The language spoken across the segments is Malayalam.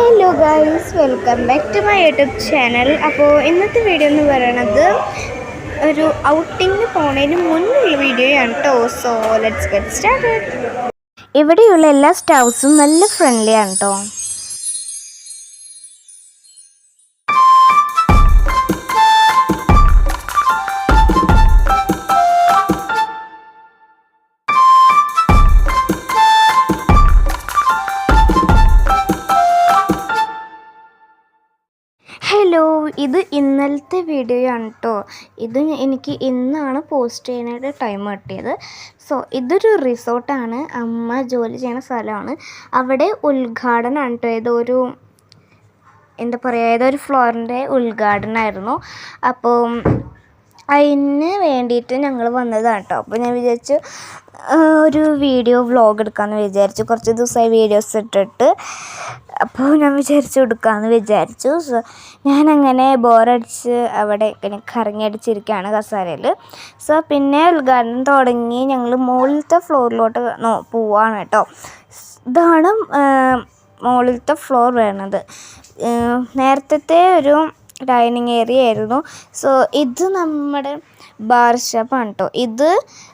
Hello guys welcome back to my YouTube channel അപ്പോൾ ഇന്നത്തെ വീഡിയോ എന്ന് പറയണത് ഒരു ഔട്ടിങ്ങിന് പോണതിന് മുന്നുള്ള വീഡിയോയാണ് കേട്ടോ സോ ലെറ്റ്സ് ഗെറ്റ് സ്റ്റാർട്ടഡ് ഇവിടെയുള്ള എല്ലാ സ്റ്റൗസും നല്ല ഫ്രണ്ട്ലി ആണ് കേട്ടോ ഹലോ ഇത് ഇന്നലത്തെ വീഡിയോ ആണ് കേട്ടോ ഇത് എനിക്ക് ഇന്നാണ് പോസ്റ്റ് ചെയ്യാനായിട്ട് ടൈം കിട്ടിയത്. സോ ഇതൊരു റിസോർട്ടാണ് അമ്മ ജോലി ചെയ്യുന്ന സ്ഥലമാണ്. അവിടെ ഉദ്ഘാടനമാണ് കേട്ടോ ഇതൊരു എന്താ പറയുക ഏതൊരു ഫ്ലോറിന്റെ ഉദ്ഘാടനമായിരുന്നു അപ്പോൾ അതിന് വേണ്ടിയിട്ട് ഞങ്ങൾ വന്നതാണ് കേട്ടോ അപ്പോൾ ഞാൻ വിചാരിച്ചു ഒരു വീഡിയോ വ്ളോഗ് എടുക്കാമെന്ന് വിചാരിച്ചു. കുറച്ച് ദിവസമായി വീഡിയോസ് ഇട്ടിട്ട്. അപ്പോൾ ഞാൻ വിചാരിച്ചു കൊടുക്കാമെന്ന് വിചാരിച്ചു. സോ ഞാനങ്ങനെ ബോറടിച്ച് അവിടെ ഇങ്ങനെ കറങ്ങിയടിച്ചിരിക്കുകയാണ് കസാരയിൽ. സോ പിന്നെ ഉദ്ഘാടനം തുടങ്ങി ഞങ്ങൾ മുകളിലത്തെ ഫ്ലോറിലോട്ട് പോവാണ് കേട്ടോ. ഇതാണ് മുകളിലത്തെ ഫ്ലോർ വരുന്നത് നേരത്തെ ഒരു ഡൈനിങ് ഏരിയ ആയിരുന്നു. സോ ഇത് നമ്മുടെ ബാർ ഷോപ്പാണ് കേട്ടോ. ഇത്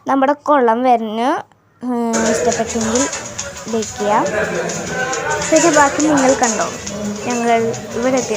നമ്മുടെ കുളം വരുന്ന ഇഷ്ടപ്പെട്ടെങ്കിൽ വയ്ക്കുക ശരി ബാക്കി നിങ്ങൾ കണ്ടോ? ഞങ്ങൾ ഇവിടെ എത്തി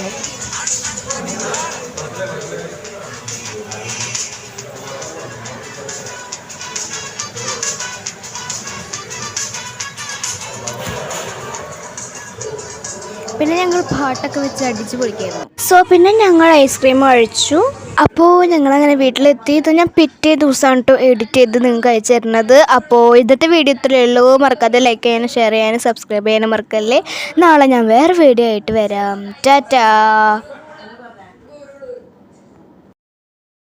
പിന്നെ ഞങ്ങൾ പാട്ടൊക്കെ വെച്ച് അടിച്ചു പൊളിക്കായിരുന്നു. സോ പിന്നെ ഞങ്ങൾ ഐസ്ക്രീം കഴിച്ചു. അപ്പോൾ ഞങ്ങളങ്ങനെ വീട്ടിലെത്തി. ഇത് ഞാൻ പിറ്റേ ദിവസമാണ് കേട്ടോ എഡിറ്റ് ചെയ്ത് നിങ്ങൾക്ക് അയച്ചു തരുന്നത്. അപ്പോൾ ഇന്നത്തെ വീഡിയോ ഇത്രയേ ഉള്ളൂ. മറക്കാതെ ലൈക്ക് ചെയ്യാനും ഷെയർ ചെയ്യാനും സബ്സ്ക്രൈബ് ചെയ്യാനും മറക്കല്ലേ? നാളെ ഞാൻ വേറെ വീഡിയോ ആയിട്ട് വരാം. ടാറ്റാ.